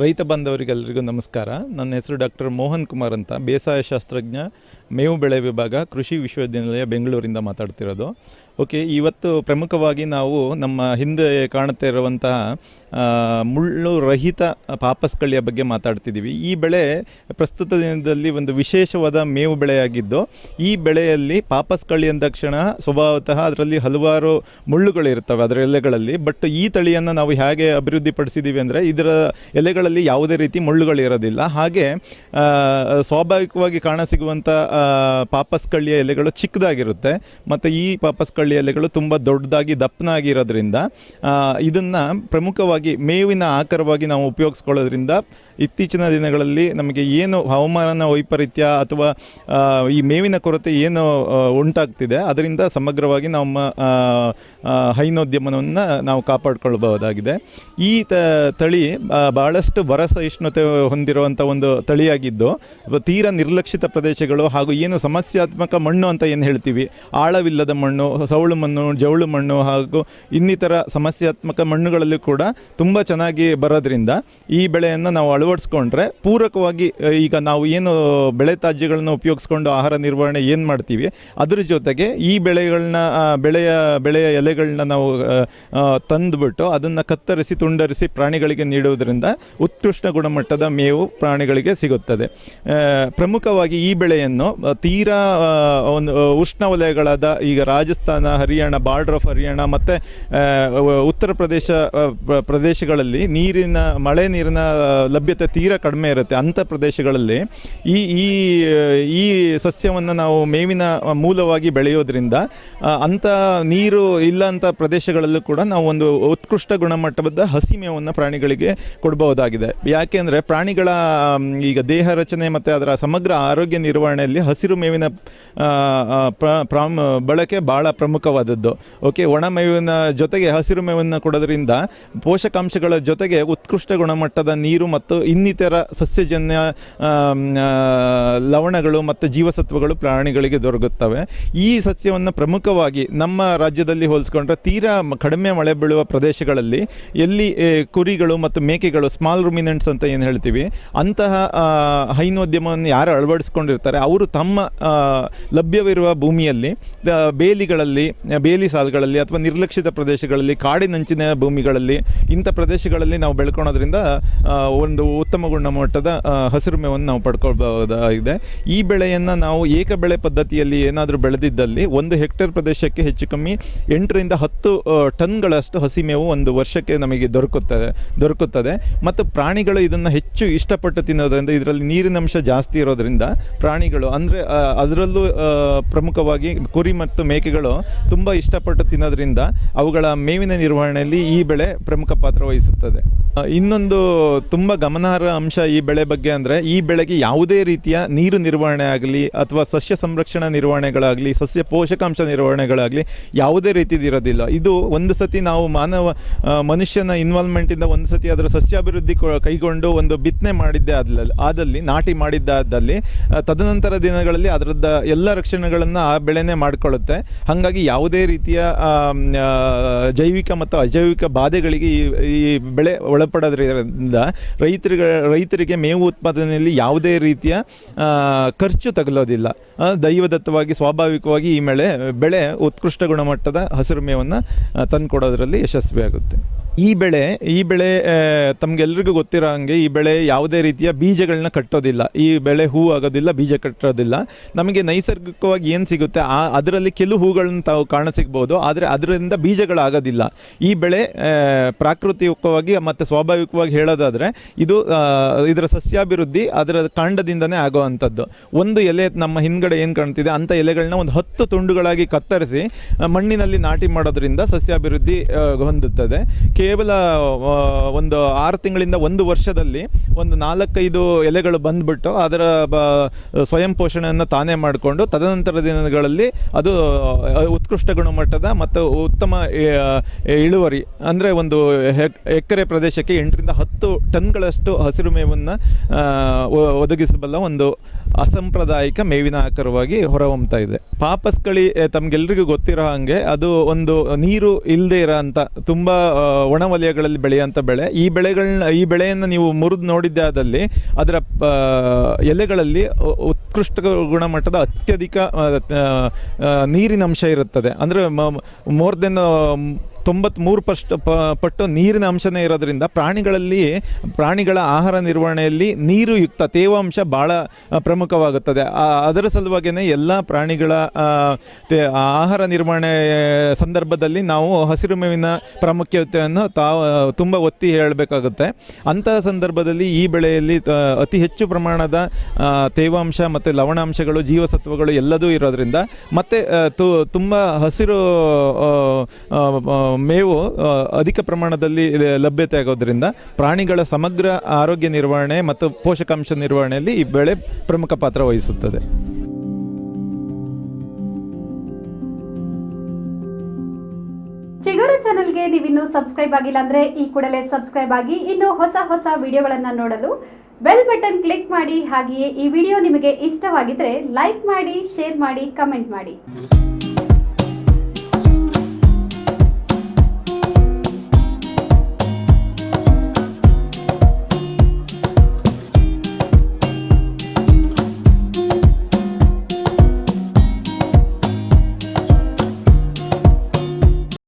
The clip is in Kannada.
ರೈತ ಬಾಂಧವರಿಗೆಲ್ಲರಿಗೂ ನಮಸ್ಕಾರ. ನನ್ನ ಹೆಸರು ಡಾಕ್ಟರ್ ಮೋಹನ್ ಕುಮಾರ್ ಅಂತ. ಬೇಸಾಯ ಶಾಸ್ತ್ರಜ್ಞ, ಮೇವು ಬೆಳೆ ವಿಭಾಗ, ಕೃಷಿ ವಿಶ್ವವಿದ್ಯಾನಿಲಯ ಬೆಂಗಳೂರಿಂದ ಮಾತಾಡ್ತಿರೋದು. ಓಕೆ, ಇವತ್ತು ಪ್ರಮುಖವಾಗಿ ನಾವು ನಮ್ಮ ಹಿಂದೆ ಕಾಣುತ್ತಾ ಇರುವಂತಹ ಮುಳ್ಳು ರಹಿತ ಪಾಪಸ್ಕಳ್ಳಿಯ ಬಗ್ಗೆ ಮಾತಾಡ್ತಿದ್ದೀವಿ. ಈ ಬೆಳೆ ಪ್ರಸ್ತುತ ದಿನದಲ್ಲಿ ಒಂದು ವಿಶೇಷವಾದ ಮೇವು ಬೆಳೆಯಾಗಿದ್ದು, ಈ ಬೆಳೆಯಲ್ಲಿ ಪಾಪಸ್ಕಳ್ಳಿ ಅಂದ ತಕ್ಷಣ ಸ್ವಭಾವತಃ ಅದರಲ್ಲಿ ಹಲವಾರು ಮುಳ್ಳುಗಳಿರ್ತವೆ ಅದರ ಎಲೆಗಳಲ್ಲಿ. ಬಟ್ ಈ ತಳಿಯನ್ನು ನಾವು ಹೇಗೆ ಅಭಿವೃದ್ಧಿಪಡಿಸಿದ್ದೀವಿ ಅಂದರೆ, ಇದರ ಎಲೆಗಳಲ್ಲಿ ಯಾವುದೇ ರೀತಿ ಮುಳ್ಳುಗಳಿರೋದಿಲ್ಲ ಹಾಗೆ ಸ್ವಾಭಾವಿಕವಾಗಿ ಕಾಣಸಿಗುವಂಥ ಪಾಪಸ್ಕಳ್ಳಿಯ ಎಲೆಗಳು ಚಿಕ್ಕದಾಗಿರುತ್ತೆ. ಮತ್ತು ಈ ಪಾಪಸ್ಕಳ್ಳಿ ಎಲೆಗಳು ತುಂಬ ದೊಡ್ಡದಾಗಿ ದಪ್ಪನಾಗಿರೋದ್ರಿಂದ ಇದನ್ನು ಪ್ರಮುಖವಾಗಿ ಮೇವಿನ ಆಕಾರವಾಗಿ ನಾವು ಉಪಯೋಗಿಸ್ಕೊಳ್ಳೋದ್ರಿಂದ ಇತ್ತೀಚಿನ ದಿನಗಳಲ್ಲಿ ನಮಗೆ ಏನು ಹವಾಮಾನ ವೈಪರೀತ್ಯ ಅಥವಾ ಈ ಮೇವಿನ ಕೊರತೆ ಏನು ಉಂಟಾಗ್ತಿದೆ, ಅದರಿಂದ ಸಮಗ್ರವಾಗಿ ನಮ್ಮ ಹೈನೋದ್ಯಮವನ್ನು ನಾವು ಕಾಪಾಡಿಕೊಳ್ಳಬಹುದಾಗಿದೆ ಈ ತಳಿ ಬಹಳಷ್ಟು ಬರ ಸಹಿಷ್ಣುತೆ ಹೊಂದಿರುವಂಥ ಒಂದು ತಳಿಯಾಗಿದ್ದು ತೀರ ನಿರ್ಲಕ್ಷಿತ ಪ್ರದೇಶಗಳು ಹಾಗೂ ಏನು ಸಮಸ್ಯಾತ್ಮಕ ಮಣ್ಣು ಅಂತ ಏನು ಹೇಳ್ತೀವಿ, ಆಳವಿಲ್ಲದ ಮಣ್ಣು ಸೌಳು ಮಣ್ಣು ಜೌಳು ಮಣ್ಣು ಹಾಗೂ ಇನ್ನಿತರ ಸಮಸ್ಯಾತ್ಮಕ ಮಣ್ಣುಗಳಲ್ಲಿ ಕೂಡ ತುಂಬ ಚೆನ್ನಾಗಿ ಬರೋದ್ರಿಂದ ಈ ಬೆಳೆಯನ್ನು ನಾವು ಅಳವಡಿಸ್ಕೊಂಡ್ರೆ ಪೂರಕವಾಗಿ ಈಗ ನಾವು ಏನು ಬೆಳೆ ತ್ಯಾಜ್ಯಗಳನ್ನು ಉಪಯೋಗಿಸ್ಕೊಂಡು ಆಹಾರ ನಿರ್ವಹಣೆ ಏನು ಮಾಡ್ತೀವಿ, ಅದ್ರ ಜೊತೆಗೆ ಈ ಬೆಳೆಗಳನ್ನ ಬೆಳೆಯ ಬೆಳೆಯ ಎಲೆಗಳನ್ನ ನಾವು ತಂದುಬಿಟ್ಟು ಅದನ್ನು ಕತ್ತರಿಸಿ, ತುಂಡರಿಸಿ ಪ್ರಾಣಿಗಳಿಗೆ ನೀಡುವುದರಿಂದ ಉತ್ಕೃಷ್ಟ ಗುಣಮಟ್ಟದ ಮೇವು ಪ್ರಾಣಿಗಳಿಗೆ ಸಿಗುತ್ತದೆ. ಪ್ರಮುಖವಾಗಿ ಈ ಬೆಳೆಯನ್ನು ತೀರಾ ಒಂದು ಉಷ್ಣವಲಯಗಳಾದ ಈಗ ರಾಜಸ್ಥಾನ ಹರಿಯಾಣ ಬಾರ್ಡರ್ ಆಫ್ ಹರಿಯಾಣ ಮತ್ತು ಉತ್ತರ ಪ್ರದೇಶ ಪ್ರದೇಶಗಳಲ್ಲಿ ನೀರಿನ, ಮಳೆ ನೀರಿನ ಲಭ್ಯತೆ ತೀರಾ ಕಡಿಮೆ ಇರುತ್ತೆ ಅಂಥ ಪ್ರದೇಶಗಳಲ್ಲಿ. ಈ ಈ ಈ ಸಸ್ಯವನ್ನು ನಾವು ಮೇವಿನ ಮೂಲವಾಗಿ ಬೆಳೆಯೋದ್ರಿಂದ ಅಂಥ ನೀರು ಇಲ್ಲ ಅಂತ ಪ್ರದೇಶಗಳಲ್ಲೂ ಕೂಡ ನಾವು ಒಂದು ಉತ್ಕೃಷ್ಟ ಗುಣಮಟ್ಟದ ಹಸಿ ಮೇವನ್ನು ಪ್ರಾಣಿಗಳಿಗೆ ಕೊಡಬಹುದಾಗಿದೆ. ಯಾಕೆಂದರೆ ಪ್ರಾಣಿಗಳ ಈಗ ದೇಹ ರಚನೆ ಮತ್ತು ಅದರ ಸಮಗ್ರ ಆರೋಗ್ಯ ನಿರ್ವಹಣೆಯಲ್ಲಿ ಹಸಿರು ಮೇವಿನ ಬಳಕೆ ಭಾಳ ಪ್ರಮುಖವಾದದ್ದು. ಓಕೆ ಒಣ ಮೇವಿನ ಜೊತೆಗೆ ಹಸಿರು ಮೇವನ್ನು ಕೊಡೋದ್ರಿಂದ ಪೋಷಕಾಂಶಗಳ ಜೊತೆಗೆ ಉತ್ಕೃಷ್ಟ ಗುಣಮಟ್ಟದ ನೀರು ಮತ್ತು ಇನ್ನಿತರ ಸಸ್ಯಜನ್ಯ ಲವಣಗಳು ಮತ್ತು ಜೀವಸತ್ವಗಳು ಪ್ರಾಣಿಗಳಿಗೆ ದೊರಕುತ್ತವೆ. ಈ ಸಸ್ಯವನ್ನು ಪ್ರಮುಖವಾಗಿ ನಮ್ಮ ರಾಜ್ಯದಲ್ಲಿ ಹೋಲಿಸ್ಕೊಂಡ್ರೆ ತೀರಾ ಕಡಿಮೆ ಮಳೆ ಬೀಳುವ ಪ್ರದೇಶಗಳಲ್ಲಿ ಎಲ್ಲಿ ಕುರಿಗಳು ಮತ್ತು ಮೇಕೆಗಳು ಸ್ಮಾಲ್ ರುಮಿನೆಂಟ್ಸ್ ಅಂತ ಏನು ಹೇಳ್ತೀವಿ, ಅಂತಹ ಹೈನೋದ್ಯಮವನ್ನು ಯಾರು ಅಳವಡಿಸ್ಕೊಂಡಿರ್ತಾರೆ, ಅವರು ತಮ್ಮ ಲಭ್ಯವಿರುವ ಭೂಮಿಯಲ್ಲಿ ಬೇಲಿಗಳಲ್ಲಿ ಆ, ಬೇಲಿ ಸಾಲುಗಳಲ್ಲಿ ಅಥವಾ ನಿರ್ಲಕ್ಷಿತ ಪ್ರದೇಶಗಳಲ್ಲಿ ಕಾಡಿನಂಚಿನ ಭೂಮಿಗಳಲ್ಲಿ ಇಂಥ ಪ್ರದೇಶಗಳಲ್ಲಿ ನಾವು ಬೆಳ್ಕೊಳೋದ್ರಿಂದ ಒಂದು ಉತ್ತಮ ಗುಣಮಟ್ಟದ ಹಸಿರು ಮೇವನ್ನು ನಾವು ಪಡ್ಕೊಳ್ಬಹುದಾಗಿದೆ. ಈ ಬೆಳೆಯನ್ನು ನಾವು ಏಕ ಬೆಳೆ ಪದ್ಧತಿಯಲ್ಲಿ ಏನಾದರೂ ಬೆಳೆದಿದ್ದಲ್ಲಿ ಒಂದು ಹೆಕ್ಟೇರ್ ಪ್ರದೇಶಕ್ಕೆ ಹೆಚ್ಚು ಕಮ್ಮಿ ಎಂಟರಿಂದ ಹತ್ತು ಟನ್ಗಳಷ್ಟು ಹಸಿಮೇವು ಒಂದು ವರ್ಷಕ್ಕೆ ನಮಗೆ ದೊರಕುತ್ತದೆ ದೊರಕುತ್ತದೆ. ಮತ್ತು ಪ್ರಾಣಿಗಳು ಇದನ್ನು ಹೆಚ್ಚು ಇಷ್ಟಪಟ್ಟು ತಿನ್ನೋದ್ರಿಂದ ಇದರಲ್ಲಿ ನೀರಿನಂಶ ಜಾಸ್ತಿ ಇರೋದ್ರಿಂದ ಪ್ರಾಣಿಗಳು ಅಂದರೆ ಅದರಲ್ಲೂ ಪ್ರಮುಖವಾಗಿ ಕುರಿ ಮತ್ತು ಮೇಕೆಗಳು ತುಂಬ ಇಷ್ಟಪಟ್ಟು ತಿನ್ನೋದ್ರಿಂದ ಅವುಗಳ ಮೇವಿನ ನಿರ್ವಹಣೆಯಲ್ಲಿ ಈ ಬೆಳೆ ಪ್ರಮುಖ ಪಾತ್ರ ವಹಿಸುತ್ತದೆ. ಇನ್ನೊಂದು ತುಂಬ ಗಮನಾರ್ಹ ಅಂಶ ಈ ಬೆಳೆ ಬಗ್ಗೆ ಅಂದರೆ ಈ ಬೆಳೆಗೆ ಯಾವುದೇ ರೀತಿಯ ನೀರು ನಿರ್ವಹಣೆ ಆಗಲಿ ಅಥವಾ ಸಸ್ಯ ಸಂರಕ್ಷಣಾ ನಿರ್ವಹಣೆಗಳಾಗಲಿ, ಸಸ್ಯ ಪೋಷಕಾಂಶ ನಿರ್ವಹಣೆಗಳಾಗಲಿ ಯಾವುದೇ ರೀತಿದು ಇರೋದಿಲ್ಲ. ಇದು ಒಂದು ಸತಿ ನಾವು ಮಾನವ ಮನುಷ್ಯನ ಇನ್ವಾಲ್ವ್ಮೆಂಟಿಂದ ಒಂದು ಸತಿ ಅದರ ಸಸ್ಯಾಭಿವೃದ್ಧಿ ಅಭಿವೃದ್ಧಿ ಕೈಗೊಂಡು ಒಂದು ಬಿತ್ತನೆ ಮಾಡಿದ್ದೆ ಆದಲ್ಲಿ ಆದಲ್ಲಿ, ನಾಟಿ ಮಾಡಿದ್ದಾದಲ್ಲಿ ತದನಂತರ ದಿನಗಳಲ್ಲಿ ಅದರದ್ದ ಎಲ್ಲ ರಕ್ಷಣೆಗಳನ್ನು ಆ ಬೆಳೆನೇ ಮಾಡಿಕೊಳ್ಳುತ್ತೆ ಹಾಗಾಗಿ ಯಾವುದೇ ರೀತಿಯ ಜೈವಿಕ ಮತ್ತು ಅಜೈವಿಕ ಬಾಧೆಗಳಿಗೆ ಈ ಈ ಬೆಳೆ ಒಳಪಡೋದ್ರಿಂದ ರೈತರಿಗೆ ರೈತರಿಗೆ ಮೇವು ಉತ್ಪಾದನೆಯಲ್ಲಿ ಯಾವುದೇ ರೀತಿಯ ಖರ್ಚು ತಗಲೋದಿಲ್ಲ. ದೈವದತ್ತವಾಗಿ, ಸ್ವಾಭಾವಿಕವಾಗಿ ಈ ಮೇಳೆ, ಬೆಳೆ ಉತ್ಕೃಷ್ಟ ಗುಣಮಟ್ಟದ ಹಸಿರು ಮೇವನ್ನು ತಂದುಕೊಡೋದ್ರಲ್ಲಿ ಯಶಸ್ವಿಯಾಗುತ್ತೆ ಈ ಬೆಳೆ ಈ ಬೆಳೆ ತಮಗೆಲ್ಲರಿಗೂ ಗೊತ್ತಿರೋ ಹಾಗೆ ಈ ಬೆಳೆ ಯಾವುದೇ ರೀತಿಯ ಬೀಜಗಳನ್ನ ಕಟ್ಟೋದಿಲ್ಲ. ಈ ಬೆಳೆ ಹೂ ಆಗೋದಿಲ್ಲ, ಬೀಜ ಕಟ್ಟೋದಿಲ್ಲ. ನಮಗೆ ನೈಸರ್ಗಿಕವಾಗಿ ಏನು ಸಿಗುತ್ತೆ, ಆ, ಅದರಲ್ಲಿ ಕೆಲವು ಹೂಗಳನ್ನು ತಾವು ಕಾಣಸಿಗ್ಬೋದು, ಆದರೆ ಅದರಿಂದ ಬೀಜಗಳಾಗೋದಿಲ್ಲ. ಈ ಬೆಳೆ ಪ್ರಾಕೃತಿಕವಾಗಿ ಮತ್ತು ಸ್ವಾಭಾವಿಕವಾಗಿ ಹೇಳೋದಾದರೆ, ಇದು ಇದರ ಸಸ್ಯಾಭಿವೃದ್ಧಿ ಅದರ ಕಾಂಡದಿಂದನೇ ಆಗೋವಂಥದ್ದು. ಒಂದು ಎಲೆ ನಮ್ಮ ಹಿಂದ್ಗಡೆ ಏನು ಕಾಣ್ತಿದೆ ಅಂಥ ಎಲೆಗಳನ್ನ ಒಂದು ಹತ್ತು ತುಂಡುಗಳಾಗಿ ಕತ್ತರಿಸಿ ಮಣ್ಣಿನಲ್ಲಿ ನಾಟಿ ಮಾಡೋದ್ರಿಂದ ಸಸ್ಯಾಭಿವೃದ್ಧಿ ಹೊಂದುತ್ತದೆ. ಕೇವಲ ಒಂದು ಆರು ತಿಂಗಳಿಂದ ಒಂದು ವರ್ಷದಲ್ಲಿ ಒಂದು ನಾಲ್ಕೈದು ಎಲೆಗಳು ಬಂದ್ಬಿಟ್ಟು ಅದರ ಬ, ಸ್ವಯಂ ಪೋಷಣೆಯನ್ನು ತಾನೇ ಮಾಡಿಕೊಂಡು, ತದನಂತರ ದಿನಗಳಲ್ಲಿ ಅದು ಉತ್ಕೃಷ್ಟ ಗುಣಮಟ್ಟದ ಮತ್ತು ಉತ್ತಮ ಇಳುವರಿ, ಅಂದರೆ ಒಂದು ಎಕರೆ ಪ್ರದೇಶಕ್ಕೆ ಎಂಟರಿಂದ ಹತ್ತು ಟನ್ಗಳಷ್ಟು ಹಸಿರು ಮೇವನ್ನು ಒದಗಿಸಬಲ್ಲ ಒಂದು ಅಸಾಂಪ್ರದಾಯಿಕ ಮೇವಿನ ಆಕಾರವಾಗಿ ಹೊರಹೊಮ್ತಾ ಇದೆ. ಪಾಪಸ್ಕಳಿ ತಮ್ಗೆಲ್ರಿಗೂ ಗೊತ್ತಿರೋ ಹಾಗೆ ಅದು ಒಂದು ನೀರು ಇಲ್ಲದೆ ಇರೋ ಅಂತ, ತುಂಬ ಒಣವಲಯಗಳಲ್ಲಿ ಒಣ ವಲಯಗಳಲ್ಲಿ ಬೆಳೆಯುವಂಥ ಬೆಳೆ. ಈ ಬೆಳೆಗಳನ್ನ ಈ ಬೆಳೆಯನ್ನು ನೀವು ಮುರಿದು ನೋಡಿದ್ದಾದಲ್ಲಿ ಅದರ ಎಲೆಗಳಲ್ಲಿ ಉತ್ಕೃಷ್ಟ ಗುಣಮಟ್ಟದ ಅತ್ಯಧಿಕ ನೀರಿನ ಅಂಶ ಇರುತ್ತದೆ. ಅಂದರೆ ಮೋರ್ ದೆನ್ ತೊಂಬತ್ಮೂರು ಪಸ್ಟ್ ಪಟ್ಟು ನೀರಿನ ಅಂಶನೇ ಇರೋದ್ರಿಂದ ಪ್ರಾಣಿಗಳಲ್ಲಿ, ಪ್ರಾಣಿಗಳ ಆಹಾರ ನಿರ್ವಹಣೆಯಲ್ಲಿ ನೀರು ಯುಕ್ತ ತೇವಾಂಶ ಭಾಳ ಪ್ರಮುಖವಾಗುತ್ತದೆ. ಅದರ ಸಲುವಾಗಿಯೇ ಎಲ್ಲ ಪ್ರಾಣಿಗಳ ಆಹಾರ ನಿರ್ವಹಣೆ ಸಂದರ್ಭದಲ್ಲಿ ನಾವು ಹಸಿರು ಮೇವಿನ ಪ್ರಾಮುಖ್ಯತೆಯನ್ನು ತಾವು, ತುಂಬ ಒತ್ತಿ ಹೇಳಬೇಕಾಗುತ್ತೆ. ಅಂತಹ ಸಂದರ್ಭದಲ್ಲಿ ಈ ಬೆಳೆಯಲ್ಲಿ ಅತಿ ಹೆಚ್ಚು ಪ್ರಮಾಣದ ತೇವಾಂಶ ಮತ್ತು ಲವಣಾಂಶಗಳು, ಜೀವಸತ್ವಗಳು ಎಲ್ಲದೂ ಇರೋದ್ರಿಂದ ಮತ್ತು ತು, ತುಂಬ ಹಸಿರು ಮೇವು ಅಧಿಕ ಪ್ರಮಾಣದಲ್ಲಿ ಲಭ್ಯತೆ ಆಗೋದ್ರಿಂದ ಪ್ರಾಣಿಗಳ ಸಮಗ್ರ ಆರೋಗ್ಯ ನಿರ್ವಹಣೆ ಮತ್ತು ಪೋಷಕಾಂಶ ನಿರ್ವಹಣೆಯಲ್ಲಿ ಈ ಬೆಳೆ ಪ್ರಮುಖ ಪಾತ್ರ ವಹಿಸುತ್ತದೆ. ಚಿಗುರು ಚಾನೆಲ್ಗೆ ನೀವಿನ್ನೂ ಸಬ್ಸ್ಕ್ರೈಬ್ ಆಗಿಲ್ಲ ಅಂದ್ರೆ ಈ ಕೂಡಲೇ ಸಬ್ಸ್ಕ್ರೈಬ್ ಆಗಿ ಇನ್ನು ಹೊಸ ಹೊಸ ವಿಡಿಯೋಗಳನ್ನ ನೋಡಲು ಬೆಲ್ ಬಟನ್ ಕ್ಲಿಕ್ ಮಾಡಿ ಹಾಗೆಯೇ ಈ ವಿಡಿಯೋ ನಿಮಗೆ ಇಷ್ಟವಾಗಿದ್ರೆ ಲೈಕ್ ಮಾಡಿ, ಶೇರ್ ಮಾಡಿ, ಕಮೆಂಟ್ ಮಾಡಿ.